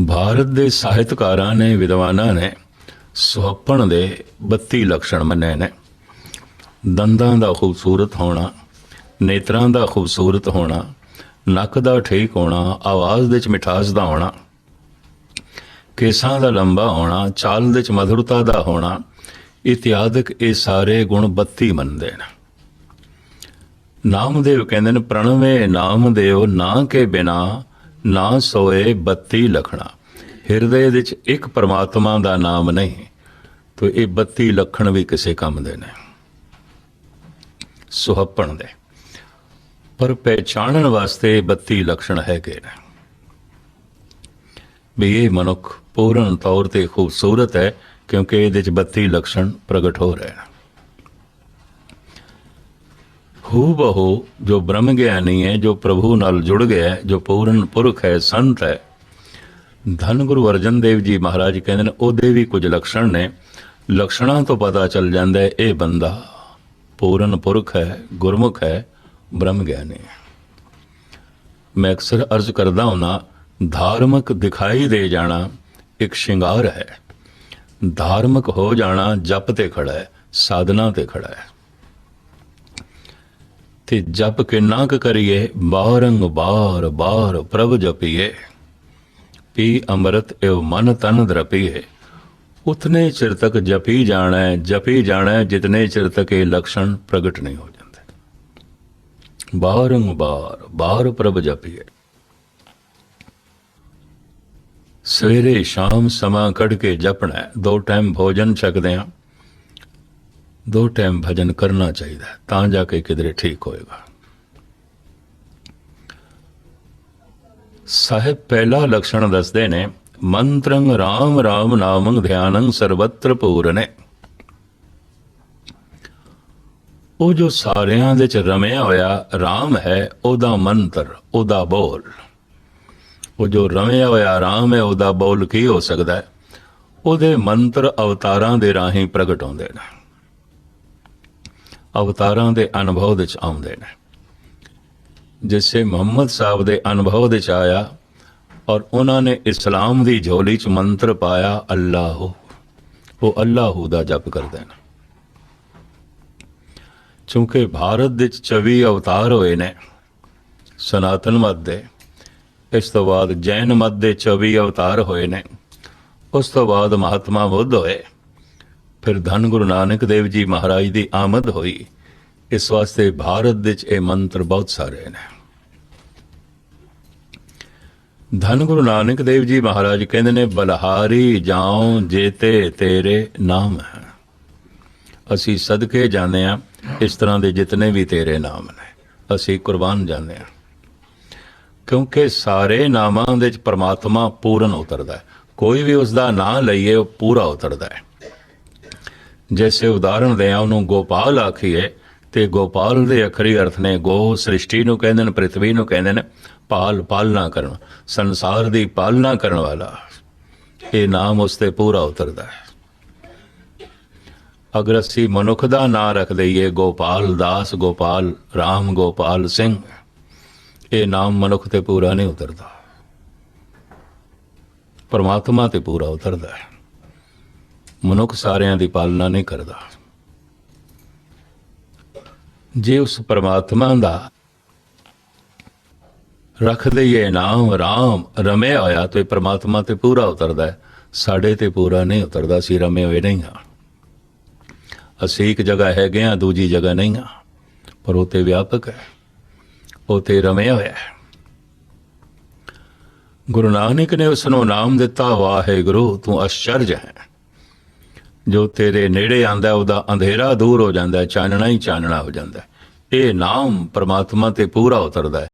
ਭਾਰਤ ਦੇ ਸਾਹਿਤਕਾਰਾਂ ਨੇ, ਵਿਦਵਾਨਾਂ ਨੇ ਸੁਹੱਪਣ ਦੇ 32 ਲੱਛਣ ਮੰਨੇ ਨੇ। ਦੰਦਾਂ ਦਾ ਖੂਬਸੂਰਤ ਹੋਣਾ, ਨੇਤਰਾਂ ਦਾ ਖੂਬਸੂਰਤ ਹੋਣਾ, ਨੱਕ ਦਾ ਠੀਕ ਹੋਣਾ, ਆਵਾਜ਼ ਵਿੱਚ ਮਿਠਾਸ ਦਾ ਹੋਣਾ, ਕੇਸਾਂ ਦਾ ਲੰਬਾ ਹੋਣਾ, ਚਾਲ ਵਿੱਚ ਮਧੁਰਤਾ ਦਾ ਹੋਣਾ, ਇਤਿਆਦਿਕ ਇਹ ਸਾਰੇ ਗੁਣ 32 ਮੰਨਦੇ ਨੇ। ਨਾਮਦੇਵ ਕਹਿੰਦੇ ਨੇ, ਪ੍ਰਣਵੇ ਨਾਮਦੇਵ ਨਾ ਕੇ ਬਿਨਾ ਨਾ ਸੋਏ 32 ਲਖਣਾ। ਹਿਰਦੇ ਵਿੱਚ ਇੱਕ ਪਰਮਾਤਮਾ ਦਾ ਨਾਮ ਨਹੀਂ, ਤੋ ਇਹ 32 ਲੱਖਣ ਵੀ ਕਿਸੇ ਕੰਮ ਦੇ ਨੇ। ਸੁਹੱਪਣ ਦੇ। ਪਰ ਪਹਿਚਾਣਨ ਵਾਸਤੇ 32 ਲੱਖਣ ਹੈਗੇ ਨੇ। ਵੀ ਇਹ ਮਨੁੱਖ ਪੂਰਨ ਤੌਰ ਤੇ ਖੂਬਸੂਰਤ ਹੈ, ਕਿਉਂਕਿ ਇਹਦੇ ਵਿੱਚ ਬੱਤੀ ਲੱਖਣ ਪ੍ਰਗਟ ਹੋ ਰਹੇ ਨੇ। ਹੂਬਹੂ ਜੋ ਬ੍ਰਹਮ ਗਿਆਨੀ ਹੈ, ਜੋ ਪ੍ਰਭੂ ਨਾਲ ਜੁੜ ਗਿਆ ਹੈ, ਜੋ ਪੂਰਨ ਪੁਰਖ ਹੈ, ਸੰਤ ਹੈ। ਧਨ ਗੁਰੂ ਅਰਜਨ ਦੇਵ ਜੀ ਮਹਾਰਾਜ ਕਹਿੰਦੇ ਨੇ, ਉਹਦੇ ਵੀ ਕੁਝ ਲਕਸ਼ਣ ਨੇ। ਲਕਸ਼ਣਾਂ ਤੋਂ ਪਤਾ ਚੱਲ ਜਾਂਦਾ ਇਹ ਬੰਦਾ ਪੂਰਨ ਪੁਰਖ ਹੈ, ਗੁਰਮੁਖ ਹੈ, ਬ੍ਰਹਮ ਗਿਆਨੀ ਹੈ। ਮੈਂ ਅਕਸਰ ਅਰਜ਼ ਕਰਦਾ ਹੁਣਾ ਧਾਰਮਿਕ ਦਿਖਾਈ ਦੇ ਜਾਣਾ ਇੱਕ ਸ਼ਿੰਗਾਰ ਹੈ। ਧਾਰਮਿਕ ਹੋ ਜਾਣਾ ਜਪ ਤੇ ਖੜਾ ਹੈ, ਸਾਧਨਾ ਤੇ ਖੜਾ ਹੈ। ਤੇ ਜਪ ਕਿੰਨਾ ਕੁ ਕਰੀਏ ਬਾਰੰਗ ਬਾਰ ਬਾਰ ਪ੍ਰਭ ਜਪੀਏ। ਪੀ ਅੰਮ੍ਰਿਤ ਏਵ ਮਨ ਤਨ ਦਰਪੀਏ। ਉਤਨੇ ਚਿਰ ਤੱਕ ਜਪੀ ਜਾਣਾ ਹੈ ਜਪੀ ਜਾਣਾ ਹੈ ਜਿਤਨੇ ਚਿਰ ਤੱਕ ਇਹ ਲਕਸ਼ਣ ਪ੍ਰਗਟ ਨਹੀਂ ਹੋ ਜਾਂਦੇ। ਬਾਰੰਗ ਬਾਰ ਬਾਰ ਪ੍ਰਭ ਜਪੀਏ। ਸਵੇਰੇ ਸ਼ਾਮ ਸਮਾਂ ਕੱਢ ਕੇ ਜਪਣਾ, ਦੋ ਟਾਈਮ ਭੋਜਨ ਛਕਦੇ ਆ ਦੋ ਟਾਈਮ ਭਜਨ ਕਰਨਾ ਚਾਹੀਦਾ ਹੈ, ਤਾਂ ਜਾ ਕੇ ਕਿਧਰੇ ਠੀਕ ਹੋਏਗਾ। ਸਾਹਿਬ ਪਹਿਲਾ ਲਕਸ਼ਣ ਦੱਸਦੇ ਨੇ ਮੰਤਰੰ ਰਾਮ ਰਾਮ ਨਾਮੰ ਧਿਆਨੰ ਸਰਵਤਰ ਪੂਰਨੇ। ਉਹ ਜੋ ਸਾਰਿਆਂ ਦੇ ਚ ਰਮਿਆ ਹੋਇਆ ਰਾਮ ਹੈ ਉਹਦਾ ਮੰਤਰ ਉਹਦਾ ਬੋਲ। ਉਹ ਜੋ ਰਮਿਆ ਹੋਇਆ ਰਾਮ ਹੈ ਉਹਦਾ ਬੋਲ ਕੀ ਹੋ ਸਕਦਾ ਹੈ? ਉਹਦੇ ਮੰਤਰ ਅਵਤਾਰਾਂ ਦੇ ਰਾਹੀਂ ਪ੍ਰਗਟ ਹੁੰਦੇ ਨੇ। ਅਵਤਾਰਾਂ ਦੇ ਅਨੁਭਵ ਵਿੱਚ ਆਉਂਦੇ ਨੇ। ਜਿਸੇ ਮੁਹੰਮਦ ਸਾਹਿਬ ਦੇ ਅਨੁਭਵ ਵਿੱਚ ਆਇਆ ਔਰ ਉਹਨਾਂ ਨੇ ਇਸਲਾਮ ਦੀ ਝੋਲੀ 'ਚ ਮੰਤਰ ਪਾਇਆ, ਅੱਲਾਹੂ। ਉਹ ਅੱਲਾਹੂ ਦਾ ਜਪ ਕਰਦੇ ਨੇ। ਕਿਉਂਕਿ ਭਾਰਤ ਵਿੱਚ 24 ਅਵਤਾਰ ਹੋਏ ਨੇ, ਸਨਾਤਨ ਮਤ ਦੇ। ਇਸ ਤੋਂ ਬਾਅਦ ਜੈਨ ਮਤ ਦੇ 24 ਅਵਤਾਰ ਹੋਏ ਨੇ। ਉਸ ਤੋਂ ਬਾਅਦ ਮਹਾਤਮਾ ਬੁੱਧ ਹੋਏ। ਫਿਰ ਧੰਨ ਗੁਰੂ ਨਾਨਕ ਦੇਵ ਜੀ ਮਹਾਰਾਜ ਦੀ ਆਮਦ ਹੋਈ। ਇਸ ਵਾਸਤੇ ਭਾਰਤ ਵਿੱਚ ਇਹ ਮੰਤਰ ਬਹੁਤ ਸਾਰੇ ਨੇ। ਧੰਨ ਗੁਰੂ ਨਾਨਕ ਦੇਵ ਜੀ ਮਹਾਰਾਜ ਕਹਿੰਦੇ ਨੇ, ਬਲਹਾਰੀ ਜਾਉ ਜੇਤੇ ਤੇਰੇ ਨਾਮ ਹੈ। ਅਸੀਂ ਸਦਕੇ ਜਾਂਦੇ ਆ ਇਸ ਤਰ੍ਹਾਂ ਦੇ ਜਿਤਨੇ ਵੀ ਤੇਰੇ ਨਾਮ ਨੇ, ਅਸੀਂ ਕੁਰਬਾਨ ਜਾਂਦੇ ਆ ਕਿਉਂਕਿ ਸਾਰੇ ਨਾਮਾਂ ਵਿੱਚ ਪਰਮਾਤਮਾ ਪੂਰਨ ਉਤਰਦਾ ਹੈ। ਕੋਈ ਵੀ ਉਸ ਦਾ ਨਾਂ ਲਈਏ, ਉਹ ਪੂਰਾ ਉਤਰਦਾ ਹੈ। ਜੈਸੇ ਉਦਾਹਰਣ ਦੇ ਉਹਨੂੰ ਗੋਪਾਲ ਆਖੀਏ, ਤੇ ਗੋਪਾਲ ਦੇ ਅਖਰੀ ਅਰਥ ਨੇ, ਗੋ ਸ੍ਰਿਸ਼ਟੀ ਨੂੰ ਕਹਿੰਦੇ ਨੇ ਪ੍ਰithvi ਨੂੰ ਕਹਿੰਦੇ ਨੇ, ਪਾਲ ਪਾਲਣਾ ਕਰਨ, ਸੰਸਾਰ ਦੀ ਪਾਲਣਾ ਕਰਨ ਵਾਲਾ। ਇਹ ਨਾਮ ਉਸ ਤੇ ਪੂਰਾ ਉਤਰਦਾ ਹੈ। ਅਗਰ ਅਸੀਂ ਮਨੁੱਖ ਦਾ ਨਾਂ ਰੱਖ ਦਈਏ, ਗੋਪਾਲ ਦਾਸ, ਗੋਪਾਲ ਰਾਮ, ਗੋਪਾਲ ਸਿੰਘ, ਇਹ ਨਾਮ ਮਨੁੱਖ ਤੇ ਪੂਰਾ ਨਹੀਂ ਉਤਰਦਾ। ਪਰਮਾਤਮਾ ਤੇ ਪੂਰਾ ਉਤਰਦਾ ਹੈ। ਮਨੁੱਖ ਸਾਰਿਆਂ ਦੀ ਪਾਲਣਾ ਨਹੀਂ ਕਰਦਾ। ਜੇ ਉਸ ਪਰਮਾਤਮਾ ਦਾ ਰੱਖਦੇ ਦਈਏ ਨਾਮ ਰਾਮ ਰਮਿਆ ਹੋਇਆ ਤੇ ਪਰਮਾਤਮਾ ਤੇ ਪੂਰਾ ਉਤਰਦਾ ਹੈ, ਸਾਡੇ ਤੇ ਪੂਰਾ ਨਹੀਂ ਉਤਰਦਾ ਸੀ ਰਮੇ ਹੋਏ ਨਹੀਂ ਹਾਂ। ਅਸੀਂ ਇੱਕ ਜਗ੍ਹਾ ਹੈਗੇ ਆ ਦੂਜੀ ਜਗ੍ਹਾ ਨਹੀਂ ਆ ਪਰ ਉਹ ਤੇ ਵਿਆਪਕ ਹੈ, ਉਹ ਤੇ ਰਮਿਆ ਹੋਇਆ ਹੈ। ਗੁਰੂ ਨਾਨਕ ਨੇ ਉਸ ਨੂੰ ਨਾਮ ਦਿੱਤਾ, ਵਾਹਿਗੁਰੂ, ਤੂੰ ਅਸ਼ਚਰਜ ਹੈ। ਜੋ ਤੇਰੇ ਨੇੜੇ ਆਂਦਾ ਉਹਦਾ ਅੰਧੇਰਾ ਦੂਰ ਹੋ ਜਾਂਦਾ ਚਾਨਣਾ ਹੀ ਚਾਨਣਾ ਹੋ ਜਾਂਦਾ ਇਹ ਨਾਮ ਪਰਮਾਤਮਾ ਤੇ ਪੂਰਾ ਉਤਰਦਾ ਹੈ।